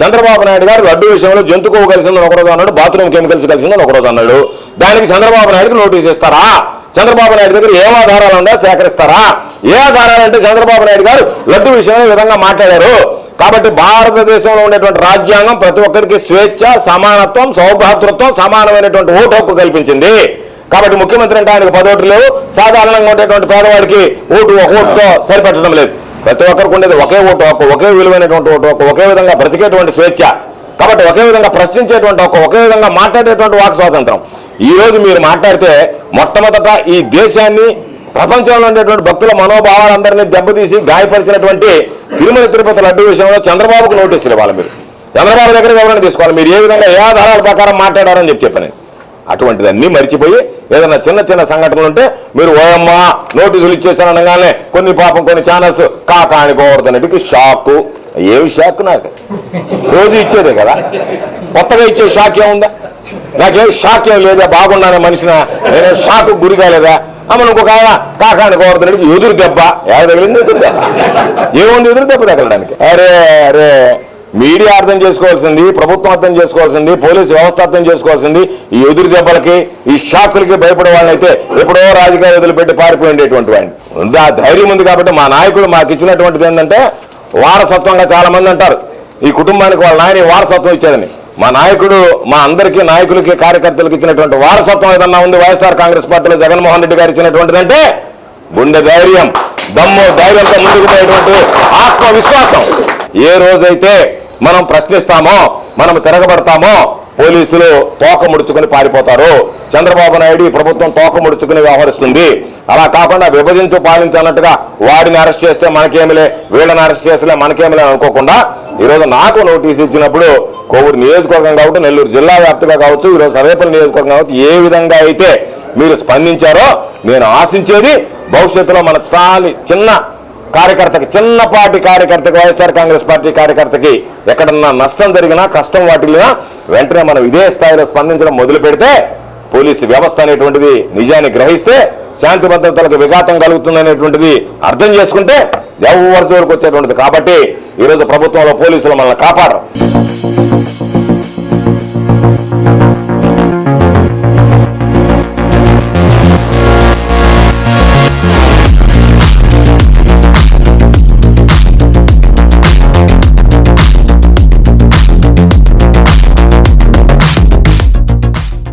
చంద్రబాబు నాయుడు గారు లడ్డు విషయంలో జంతుకోవు కలిసిందని ఒకరోజు అన్నాడు బాత్రూమ్ కెమికల్స్ కలిసిందని ఒకరోజు అన్నాడు. దానికి చంద్రబాబు నాయుడుకి నోటీస్ ఇస్తారా? చంద్రబాబు నాయుడు దగ్గర ఏం ఆధారాలు ఉందా సేకరిస్తారా? ఏ ఆధారాలు అంటే చంద్రబాబు నాయుడు గారు లడ్డు విషయంలో విధంగా మాట్లాడారు. కాబట్టి భారతదేశంలో ఉండేటువంటి రాజ్యాంగం ప్రతి ఒక్కరికి స్వేచ్ఛ సమానత్వం సౌభాతృత్వం సమానమైనటువంటి ఓటు హక్కు కల్పించింది. కాబట్టి ముఖ్యమంత్రి అంటే ఆయనకు పదోట్లు లేవు. సాధారణంగా ఉండేటువంటి పేదవాడికి ఓటు ఒక ఓటుతో సరిపెట్టడం లేదు. ప్రతి ఒక్కరికి ఉండేది ఒకే ఓటు హక్కు ఒకే విలువైనటువంటి ఓటు హక్కు ఒకే విధంగా బ్రతికేటువంటి స్వేచ్ఛ. కాబట్టి ఒకే విధంగా ప్రశ్నించేటువంటి హక్కు ఒకే విధంగా మాట్లాడేటువంటి వాక్ స్వాతంత్రం. ఈ రోజు మీరు మాట్లాడితే మొట్టమొదట ఈ దేశాన్ని ప్రపంచంలో ఉండేటువంటి భక్తుల మనోభావాలందరినీ దెబ్బతీసి గాయపరిచినటువంటి తిరుమల తిరుపతి లడ్డు విషయంలో చంద్రబాబుకు నోటీసులు ఇవ్వాలి మీరు. చంద్రబాబు దగ్గర వివరణ తీసుకోవాలి? మీరు ఏ విధంగా ఏ ఆధారాల ప్రకారం మాట్లాడారని చెప్పి చెప్పాను అటువంటిదన్నీ మర్చిపోయి ఏదైనా చిన్న చిన్న సంఘటనలు ఉంటే మీరు ఓయమ్మా నోటీసులు ఇచ్చేసాను అనగానే కొన్ని పాపం కొన్ని ఛానల్స్ కాకా అని షాక్ షాకు. ఏమి షాక్ నాకు? రోజు ఇచ్చేదే కదా. కొత్తగా ఇచ్చే షాక్ ఏముందా? నాకేం షాక్ ఏం లేదా? బాగున్నానే మనిషిన? నేనే షాక్ గురి కాలేదా అమ్మ ఇంకొక ఆయన కాకాని గోవర్ధనుడికి ఎదురు దెబ్బ. ఎవరు తగిలింది? ఎదురు దెబ్బ. ఏముంది? ఎదురు దెబ్బ తగలడానికి. అరే అరే. మీడియా అర్థం చేసుకోవాల్సింది ప్రభుత్వం అర్థం చేసుకోవాల్సింది పోలీసు వ్యవస్థ అర్థం చేసుకోవాల్సింది. ఈ ఎదురు దెబ్బలకి ఈ షాకులకి భయపడే వాళ్ళైతే ఎప్పుడో రాజకీయాలు వదిలిపెట్టి పారిపోయేటువంటి వాడిని. ఆ ధైర్యం ఉంది కాబట్టి మా నాయకుడు మాకు ఇచ్చినటువంటిది ఏంటంటే వారసత్వంగా చాలా మంది అంటారు. ఈ కుటుంబానికి వాళ్ళ నాయన వారసత్వం ఇచ్చేదని. మా నాయకుడు మా అందరికీ నాయకులకి కార్యకర్తలకు ఇచ్చినటువంటి వారసత్వం ఏదన్నా ఉంది వైఎస్ఆర్ కాంగ్రెస్ పార్టీలో జగన్మోహన్ రెడ్డి గారు ఇచ్చినటువంటిదంటే గుండె ధైర్యం దమ్ము ధైర్యంతో ముందుకు పోయేటువంటి ఆత్మవిశ్వాసం. ఏ రోజైతే మనం ప్రశ్నిస్తామో మనం తిరగబడతామో పోలీసులు తోక ముడుచుకుని పారిపోతారు. చంద్రబాబు నాయుడు ఈ ప్రభుత్వం తోక ముడుచుకుని వ్యవహరిస్తుంది. అలా కాకుండా విభజించు పాలించాలన్నట్టుగా వాడిని అరెస్ట్ చేస్తే మనకేమిలే వీళ్ళని అరెస్ట్ చేస్తే మనకేమిలే అనుకోకుండా ఈరోజు నాకు నోటీస్ ఇచ్చినప్పుడు కోవిడ్ నియోజకవర్గం కాబట్టి నెల్లూరు జిల్లా వ్యాప్తంగా కావచ్చు ఈరోజు సర్వేపల్లి నియోజకవర్గం కావచ్చు ఏ విధంగా అయితే మీరు స్పందించారో నేను ఆశించేది భవిష్యత్తులో మన చాలా చిన్న కార్యకర్తకి చిన్నపాటి కార్యకర్తకి వైఎస్ఆర్ కాంగ్రెస్ పార్టీ కార్యకర్తకి ఎక్కడన్నా నష్టం జరిగినా కష్టం వాటిల్లినా వెంటనే మనం ఇదే స్థాయిలో స్పందించడం మొదలు పెడితే పోలీసు వ్యవస్థ అనేటువంటిది నిజాన్ని గ్రహిస్తే శాంతి భద్రతలకు విఘాతం కలుగుతుందనేటువంటిది అర్థం చేసుకుంటే ఎవరి జోలికి వచ్చేటువంటిది. కాబట్టి ఈరోజు ప్రభుత్వంలో పోలీసులు మనల్ని కాపాడరు.